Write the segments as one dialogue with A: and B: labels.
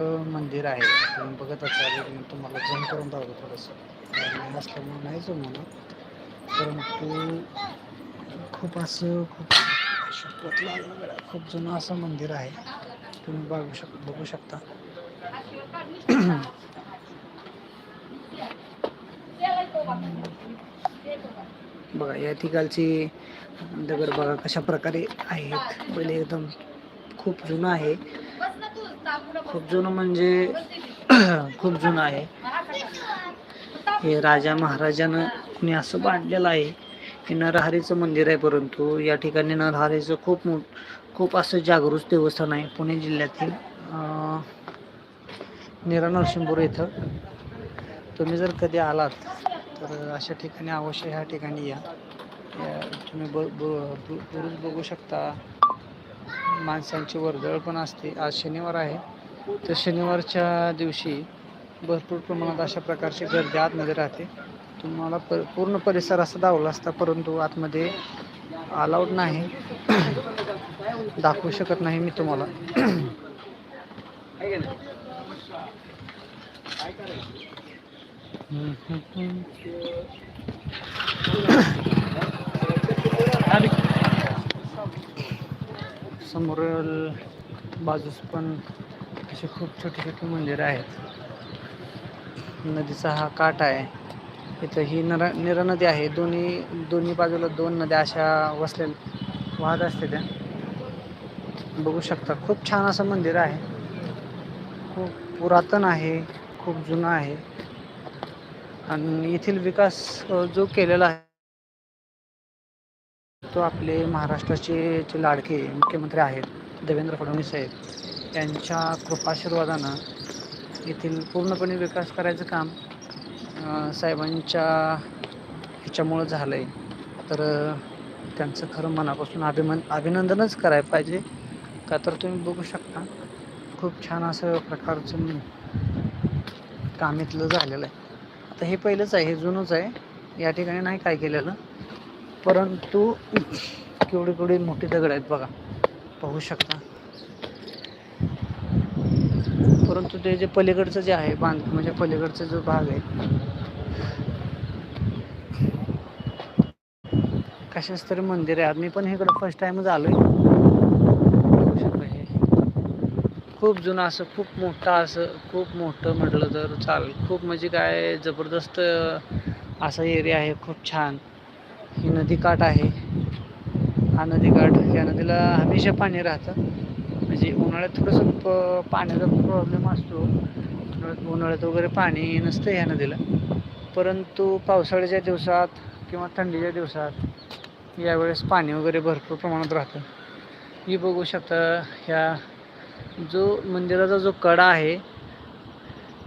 A: मंदिर आहे. तुम्ही बघत असाल मी तुम्हाला जम करून दाखवतो थोडंसं. असल्यामुळे नाही जमवलं परंतु खूप असं खूप खूप जुनं असं मंदिर आहे. तुम्ही बघू शक बघू शकता. बघा या ठिकाणची दगड बघा कशा प्रकारे आहेत पहिले एकदम खूप जुनं आहे. खूप जुनं म्हणजे खूप जुनं आहे. हे राजा महाराजानं कुणी असं बांधलेलं आहे की नरहरीचं मंदिर आहे परंतु या ठिकाणी नरहरीचं खूप मोठ खूप असं जागृत देवस्थान आहे पुणे जिल्ह्यातील निरा नरसिंहपूर इथं. तुम्ही जर कधी आलात तर अशा ठिकाणी अवश्य ह्या ठिकाणी या. तुम्ही ब ब- ब- बुरुज बघू शकता. माणसांची वर्दळ पण असते. आज शनिवार आहे. तर शनिवारच्या दिवशी भरपूर प्रमाणात अशा प्रकारची गर्दी आतमध्ये राहते. तुम्हाला प पूर्ण परिसर असा दावला असता परंतु आतमध्ये अलाउड नाही. दाखवू शकत नाही मी तुम्हाला. समोर समोरील बाजूस पण असे खूप छोटी छोटी मंदिरं आहेत. नदीचा हा काठ आहे. इथं ही नर निरा नदी आहे. दोन्ही दोन्ही बाजूला दोन नद्या अशा वसलेल्या वाहत असते त्या. बघू शकता खूप छान असं मंदिर आहे. खूप पुरातन आहे. खूप जुनं आहे. आणि येथील विकास जो केलेला आहे तो आपले महाराष्ट्राचे जे लाडके मुख्यमंत्री आहेत देवेंद्र फडणवीस आहेत यांच्या कृपाशीर्वादानं येथील पूर्णपणे विकास करायचं काम साहेबांच्या ह्याच्यामुळं झालं आहे तर त्यांचं खरं मनापासून अभिमन अभिनंदनच करायला पाहिजे. का तर तुम्ही बघू शकता खूप छान असं प्रकारचं काम इथलं झालेलं आहे. आता हे पहिलंच आहे हे जुनंच आहे. या ठिकाणी नाही काय केलेलं. परंतु केवढी केवढे मोठी दगड आहेत बघा. पाहू शकता. परंतु ते जे पलीकडचं जे आहे बांध म्हणजे पलीकडचा जो भाग आहे कशाच तरी मंदिर आहे. आज मी पण इकडं फर्स्ट टाइमच आलोय. खूप जुनं असं खूप मोठं असं खूप मोठं म्हटलं तर चालेल. खूप म्हणजे काय जबरदस्त असा एरिया आहे. खूप छान. ही नदीकाठ आहे. हा नदीकाठ या नदीला हमेशा पाणी राहतं. म्हणजे उन्हाळ्यात थोडंसं प पाण्याचा प्रॉब्लेम असतो. उन्हाळ्यात उन्हाळ्यात वगैरे पाणी नसतं ह्या नदीला. परंतु पावसाळ्याच्या दिवसात किंवा थंडीच्या दिवसात यावेळेस पाणी वगैरे भरपूर प्रमाणात राहतं. ही बघू शकता ह्या जो मंदिराचा जो कडा आहे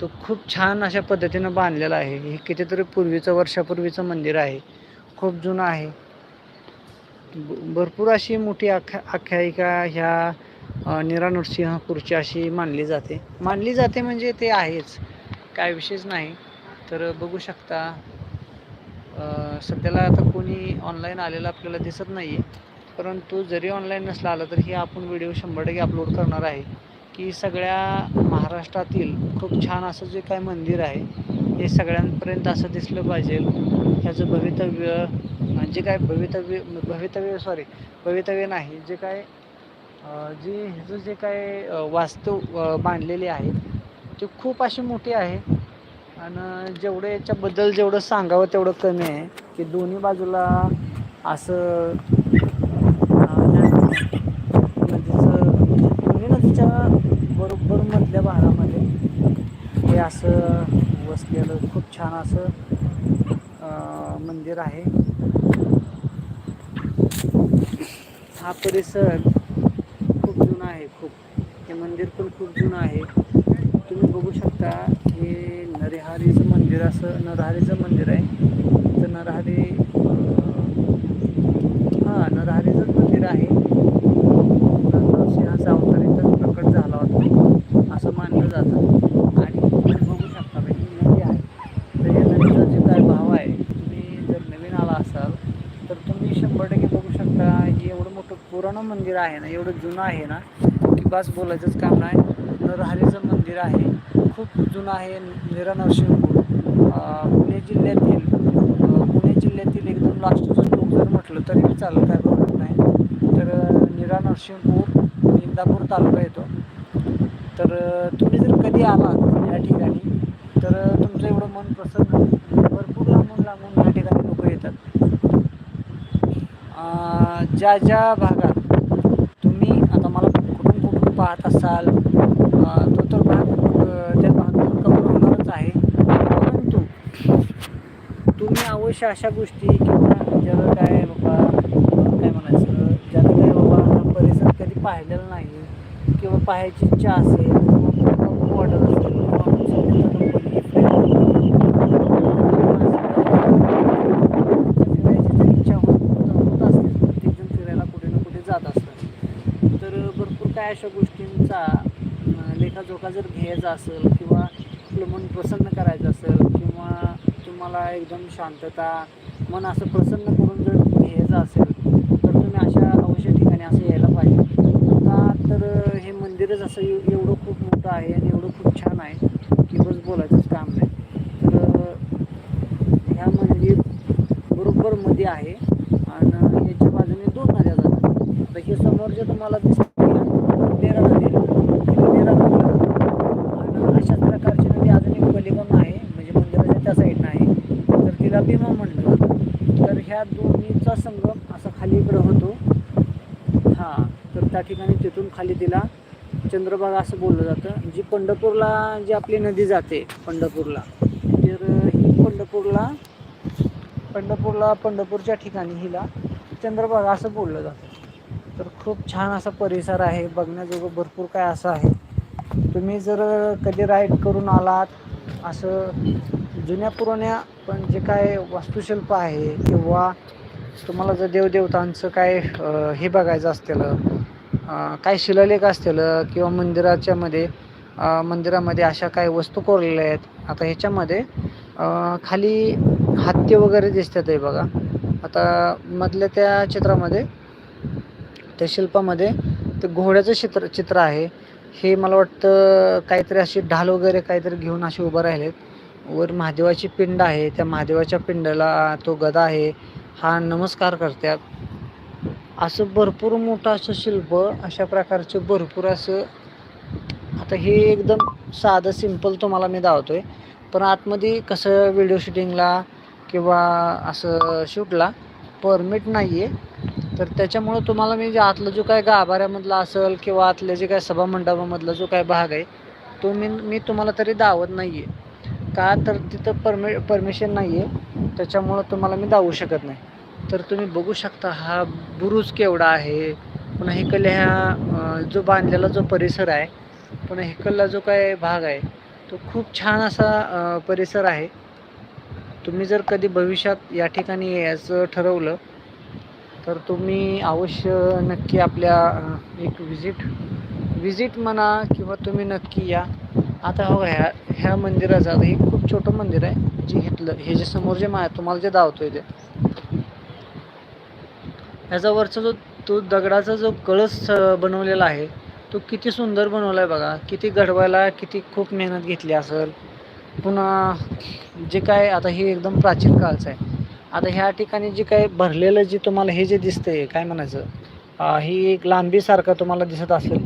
A: तो खूप छान अशा पद्धतीनं बांधलेला आहे. हे कितीतरी पूर्वीचं वर्षापूर्वीचं मंदिर आहे. खूप जुनं आहे. ब- भरपूर अशी मोठी आख्या आख्यायिका ह्या निरा नृसिंहपूरची अशी मानली जाते. मानली जाते म्हणजे ते आहेच. काय विशेष नाही. तर बघू शकता सध्याला आता कोणी ऑनलाईन आलेलं आपल्याला दिसत नाही आहे परंतु जरी ऑनलाईन नसला आलं तर हे आपण व्हिडिओ शंभर टक्के अपलोड करणार आहे. की सगळ्या महाराष्ट्रातील खूप छान असं जे काय मंदिर आहे हे सगळ्यांपर्यंत असं दिसलं पाहिजे. ह्याचं भवितव्य म्हणजे जे काय भवितव्य भवितव्य सॉरी भवितव्य नाही जे काय जे जी ह्याचं जे काय वास्तू बांधलेले बांधलेली आहे ते खूप अशी मोठी आहे. आणि जेवढं याच्याबद्दल जेवढं सांगावं तेवढं कमी आहे की दोन्ही बाजूला असं नदीचं दोन्ही नदीच्या बरोबर मधल्या भागामध्ये हे असं वसलेलं खूप छान असं मंदिर आहे. हा परिसर खूप जुना आहे खूप. हे मंदिर पण खूप जुनं आहे. तुम्ही बघू शकता हे नरहारीचं मंदिर असं नरहारीचं मंदिर आहे. तर नरहारी हां नरहारीचंच मंदिर आहे नरसिंहाचा अवतार इथंच प्रकट झाला होता असं मानलं जातं आणि तुम्ही बघू शकता म्हणजे ही नदी आहे तर या नदीचा जे काय भाव आहे तुम्ही जर नवीन आला असाल तर तुम्ही शंभर टक्के बघू शकता हे एवढं मोठं पुराणं मंदिर आहे ना एवढं जुनं आहे ना की बस बोलायचंच काम नाही. नरहरीचं मंदिर आहे खूप जुनं आहे निरा नरसिंहपूर. पुणे जिल्ह्यातील पुणे जिल्ह्यातील एकदम लास्टचं लोक जर म्हटलं तरी चालत काय प्रॉब्लेम नाही. तर निरा नरसिंहपूर इंदापूर तालुका येतो. तर तुम्ही जर कधी आलात या ठिकाणी तर तुमचं एवढं मन प्रसन्न भरपूर लांबून लांबून या ठिकाणी लोक येतात. ज्या ज्या भागात तुम्ही आता मला कुठून कुठून पाहत असाल तो तर भाग अं, त्या भागातून होणारच आहे. परंतु तुम्ही अवश्य अशा गोष्टी किंवा ज्याला काय बाबा काय म्हणायचं ज्याला काय बाबा हा परिसर कधी पाहिलेला नाही किंवा पाहायची इच्छा असेल किंवा बघू वाटत असेल किंवा आमचं लेखाजोखा जर घ्यायचा असेल किंवा आपलं मन प्रसन्न करायचं असेल किंवा तुम्हाला एकदम शांतता मन असं प्रसन्न करून जर घ्यायचं असेल तर तुम्ही अशा अवश्य ठिकाणी असं यायला पाहिजे. का तर हे मंदिरच असं एवढं खूप मोठं आहे आणि एवढं खूप छान आहे की बस बोलायचंच काम नाही. तर ह्या मंदिर बरोबर मध्ये आहे आणि याच्या बाजूने दोन नद्या जातात. आता हे समोर जे तुम्हाला दिसत नेरा नदी नेरा नदी आणि अशाच प्रकारची नदी अजून एक पलीकडून आहे म्हणजे मंदिराच्या त्या साईडनं आहे तर तिला भीमा म्हणलं जातं तर ह्या दोन्हीचा संगम असा खाली इकडं होतो हां तर त्या ठिकाणी तिथून खाली तिला चंद्रभागा असं बोललं जातं जी पंढरपूरला जी आपली नदी जाते पंढरपूरला तर ही पंढरपूरला पंढरपूरला पंढरपूरच्या ठिकाणी हिला चंद्रभागा असं बोललं जातं. तर खूप छान असा परिसर आहे बघण्याजोगं भरपूर काय असं आहे. तुम्ही जर कधी राईड करून आलात असं जुन्या पुराण्या पण जे काय वास्तुशिल्प आहे किंवा तुम्हाला जर देवदेवतांचं काय हे बघायचं असतेलं काय शिलालेख असतील किंवा मंदिराच्या मध्ये मंदिरामध्ये अशा काही वस्तू कोरलेल्या आहेत. आता ह्याच्यामध्ये खाली हत्ती वगैरे दिसतात आहे बघा. आता मधल्या त्या चित्रामध्ये त्या शिल्पामध्ये ते घोड्याचं चित्र चित्र आहे. हे मला वाटतं काहीतरी अशी ढाल वगैरे काहीतरी घेऊन असे उभं राहिलेत. वर महादेवाची पिंड आहे. त्या महादेवाच्या पिंडाला तो गदा आहे. हा नमस्कार करतात. असं भरपूर मोठं असं शिल्प अशा प्रकारचे भरपूर असं आता हे एकदम साधं सिंपल तुम्हाला मी दावतो आहे पण आतमध्ये कसं व्हिडिओ शूटिंगला किंवा असं शूटला परमिट नाही आहे तर त्याच्यामुळं तुम्हाला मी जे आतलं जो काय गाभाऱ्यामधला असेल किंवा आतल्या जे काय सभामंडपामधला जो काय भाग आहे तो मी मी तुम्हाला तरी दावत नाही आहे का तर तिथं परमि परमिशन नाही आहे त्याच्यामुळं तुम्हाला मी दावू शकत नाही. तर तुम्ही बघू शकता हा बुरुज केवढा आहे. पुन्हा इकडल्या ह्या जो बांधलेला जो परिसर आहे पुन्हा हिकलला जो काय भाग आहे तो खूप छान असा परिसर आहे. तुम्ही जर कधी भविष्यात या ठिकाणी यायचं ठरवलं तर तुम्ही अवश्य नक्की आपल्या एक विजिट विजिट म्हणा किंवा तुम्ही नक्की या. आता हो ह्या ह्या मंदिराचं हे खूप छोटं मंदिर आहे जे घेतलं हे जे समोर जे मा तुम्हाला जे दावतोय ते. ह्याचा वरचा जो तो दगडाचा जो कळस बनवलेला आहे तो किती सुंदर बनवला आहे बघा. किती घडवायला किती खूप मेहनत घेतली असेल. पुन्हा जे काय आता हे एकदम प्राचीन काळचं आहे. आता ह्या ठिकाणी जे काय भरलेलं जे तुम्हाला हे जे दिसतंय काय म्हणायचं? ही एक लांबीसारखं तुम्हाला दिसत असेल.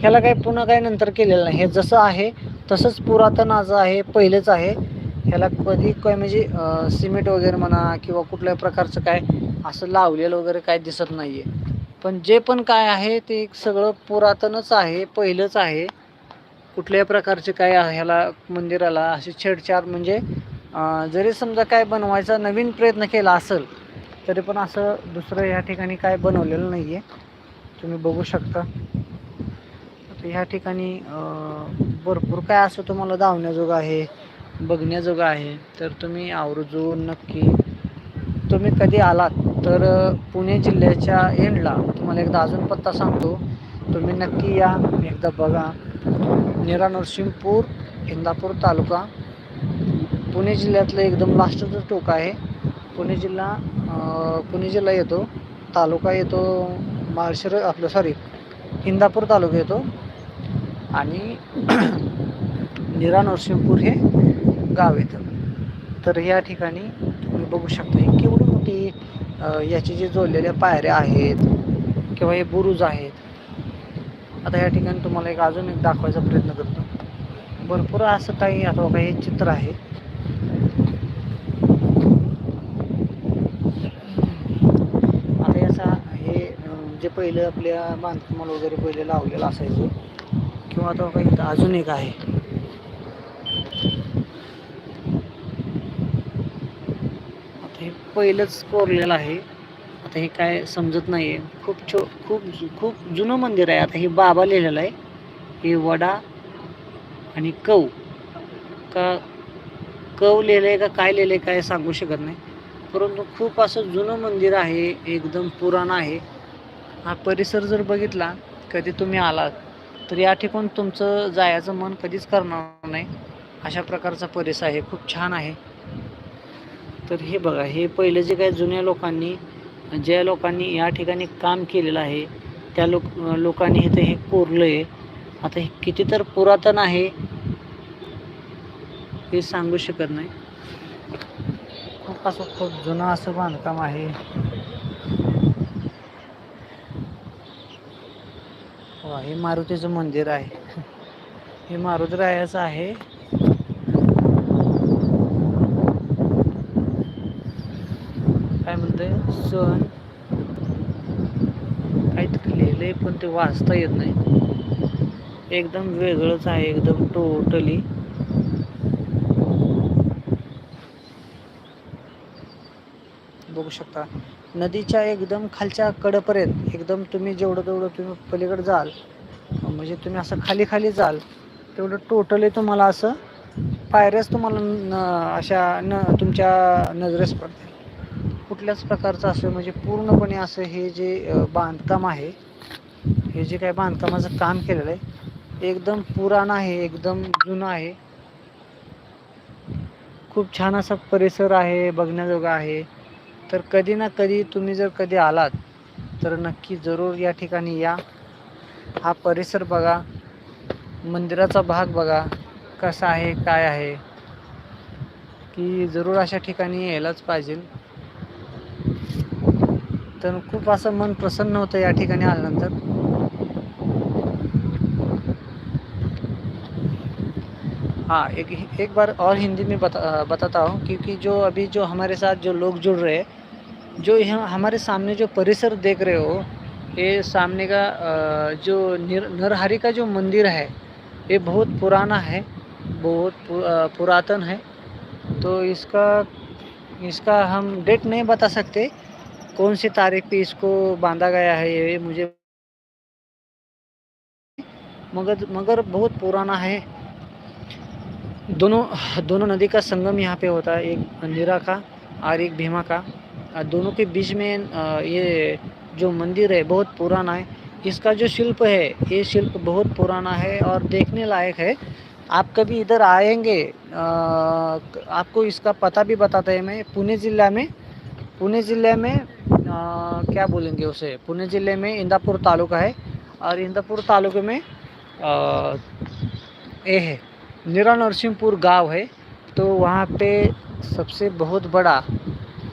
A: ह्याला काय पुन्हा काय नंतर केलेलं नाही. हे जसं आहे तसंच पुरातन आज आहे पहिलेच आहे. ह्याला कधी काय म्हणजे सिमेंट वगैरे म्हणा किंवा कुठल्या प्रकारचं काय असं लावलेलं वगैरे काय दिसत नाही आहे पण जे पण काय आहे ते सगळं पुरातनच आहे पहिलंच आहे. कुठल्याही प्रकारचे काय आहे ह्याला मंदिराला अशी छेडछाड म्हणजे जरी समजा काय बनवायचा नवीन प्रयत्न केला असेल तरी पण असं दुसरं ह्या ठिकाणी काय बनवलेलं नाही आहे तुम्ही बघू शकता. ह्या ठिकाणी भरपूर काय असं तुम्हाला धावण्याजोगं आहे बघण्याजोगं आहे तर तुम्ही आवर्जून नक्की तुम्ही कधी आलात? तर पुणे जिल्ह्याच्या एंडला तुम्हाला एकदा अजून पत्ता सांगतो. तुम्ही नक्की या. एकदा बघा. निरा नरसिंहपूर इंदापूर तालुका. पुणे जिल्ह्यातलं एकदम लास्टचं टोक आहे. पुणे जिल्हा पुणे जिल्हा येतो. तालुका येतो माळशिर आपलं सॉरी इंदापूर तालुका येतो. आणि निरा नरसिंहपूर हे गाव येतं. तर या ठिकाणी तुम्ही बघू शकता ही केवढी मोठी याची याचे जे जोडलेल्या पायऱ्या आहेत किंवा हे बुरुज आहेत. आता या ठिकाणी तुम्हाला एक अजून एक दाखवायचा प्रयत्न करतो. भरपूर असं काही अथवा काही हे चित्र आहे. आता याचा हे जे पहिलं आपल्या बांधकामाला वगैरे पहिले लावलेलं असायचं किंवा आता काही अजून एक आहे आता हे पहिलंच कोरलेलं आहे. आता हे काय समजत नाही आहे खूप छो खूप जु- खूप जुनं मंदिर आहे. आता हे बाबा लिहिलेलं आहे. हे वडा आणि कव. का कव लिहिलं आहे का काय लिहिलं आहे काय सांगू शकत नाही. परंतु खूप असं जुनं मंदिर आहे. एकदम पुराण आहे. हा परिसर जर बघितला कधी तुम्ही आलात तर या ठिकाणी तुमचं जायचं मन कधीच करणार नाही. अशा प्रकारचा परिसर आहे. खूप छान आहे. तर हे बघा हे पहिलं जे काही जुन्या लोकांनी ज्या लोकांनी या ठिकाणी काम केलेलं आहे त्या लोक लोकांनी इथं हे कोरलं आहे आता हे किती तर पुरातन आहे हे सांगू शकत नाही. खूप असं खूप जुनं असं बांधकाम आहे. हे मारुतीचं मंदिर आहे. हे मारुती रायाचं आहे काय सन सण. काहीतरी आहे पण ते वाचता येत नाही. एकदम वेगळंच आहे एकदम टोटली बघू शकता. नदीच्या एकदम खालच्या कडेपर्यंत एकदम तुम्ही जेवढं तेवढं तुम्ही पलीकडे जाल म्हणजे तुम्ही असं खाली खाली जाल तेवढं टोटली तुम्हाला असं पायऱ्याच तुम्हाला न अशा न तुमच्या नजरेस पडते कुठल्याच प्रकारचं असं म्हणजे पूर्णपणे असं हे जे बांधकाम आहे हे जे काय बांधकामाचं काम केलेलं आहे एकदम पुराण आहे एकदम जुनं आहे. खूप छान असा परिसर आहे बघण्याजोगा आहे. तर कधी ना कधी तुम्ही जर कधी आलात तर नक्की जरूर या ठिकाणी या. हा परिसर बघा. मंदिराचा भाग बघा. कसा आहे काय आहे. की जरूर अशा ठिकाणी यायलाच पाहिजे. तर खूप असं मन प्रसन्न होतं या ठिकाणी आल्यानंतर. हाँ एक एक बार और हिंदी में बता, बताता हूँ क्योंकि जो अभी जो हमारे साथ जो लोग जुड़ रहे हैं, जो यहाँ, हमारे सामने जो परिसर देख रहे हो, ये सामने का जो निर, नरहरि का जो मंदिर है, ये बहुत पुराना है, बहुत पुरातन है। तो इसका इसका हम डेट नहीं बता सकते कौन सी तारीख पे इसको बांधा गया है ये मुझे मगर मगर बहुत पुराना है। दोनों दोनों नदी का संगम यहाँ पे होता है, एक नीरा का, और एक भीमा का। दोनों के बीच में ये जो मंदिर है, बहुत पुराना है। इसका जो शिल्प है, ये शिल्प बहुत पुराना है और देखने लायक है। आप कभी इधर आएँगे आपको इसका पता भी बताते हैं। मैं पुणे ज़िला में पुणे ज़िले में अ, क्या बोलेंगे उसे? पुणे ज़िले में इंदापुर तालुका है और इंदापुर तालुके में ये है निरा नरसिंहपुर गाँव है। तो वहाँ पे सबसे बहुत बड़ा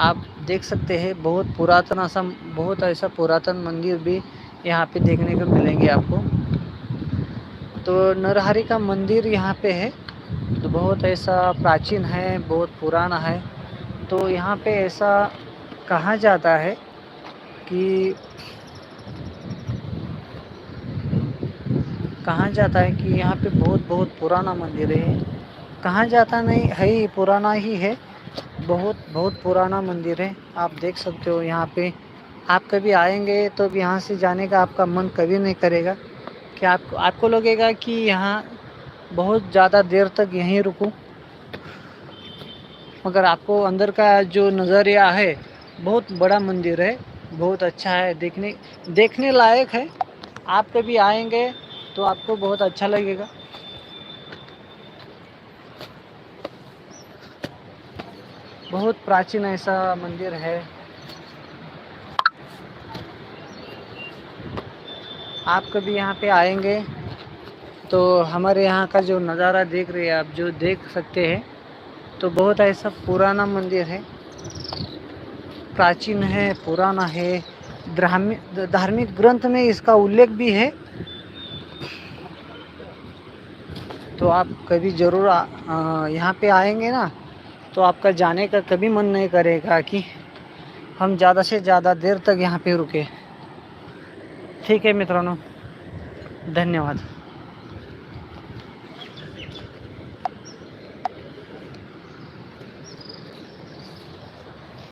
A: आप देख सकते हैं बहुत पुरातन ऐसा बहुत ऐसा पुरातन मंदिर भी यहाँ पे देखने को मिलेंगे आपको। तो नरहरि का मंदिर यहाँ पे है तो बहुत ऐसा प्राचीन है बहुत पुराना है। तो यहाँ पे ऐसा कहा जाता है कि कहा जाता है कि यहाँ पे बहुत बहुत पुराना मंदिर है। कहा जाता नहीं, है ही, पुराना ही है। बहुत बहुत पुराना मंदिर है। आप देख सकते हो यहाँ पे। आप कभी आएँगे तो यहाँ से जाने का आपका मन कभी नहीं करेगा। कि आपको आपको लगेगा कि यहाँ बहुत ज़्यादा देर तक यहीं रुकूं। मगर आपको अंदर का जो नज़रिया है, बहुत बड़ा मंदिर है, बहुत अच्छा है, देखने देखने लायक है। आप कभी आएँगे तो आपको बहुत अच्छा लगेगा। बहुत प्राचीन ऐसा मंदिर है। आप कभी यहाँ पे आएँगे तो हमारे यहाँ का जो नज़ारा देख रहे हैं, आप जो देख सकते हैं तो बहुत ऐसा पुराना मंदिर है। प्राचीन है, पुराना है। धार्मिक ग्रंथ में इसका उल्लेख भी है। तो आप कभी ज़रूर यहाँ पे आएँगे ना तो आपका जाने का कभी मन नहीं करेगा कि हम ज़्यादा से ज़्यादा देर तक यहाँ पे रुके। ठीक है मित्रांनो धन्यवाद।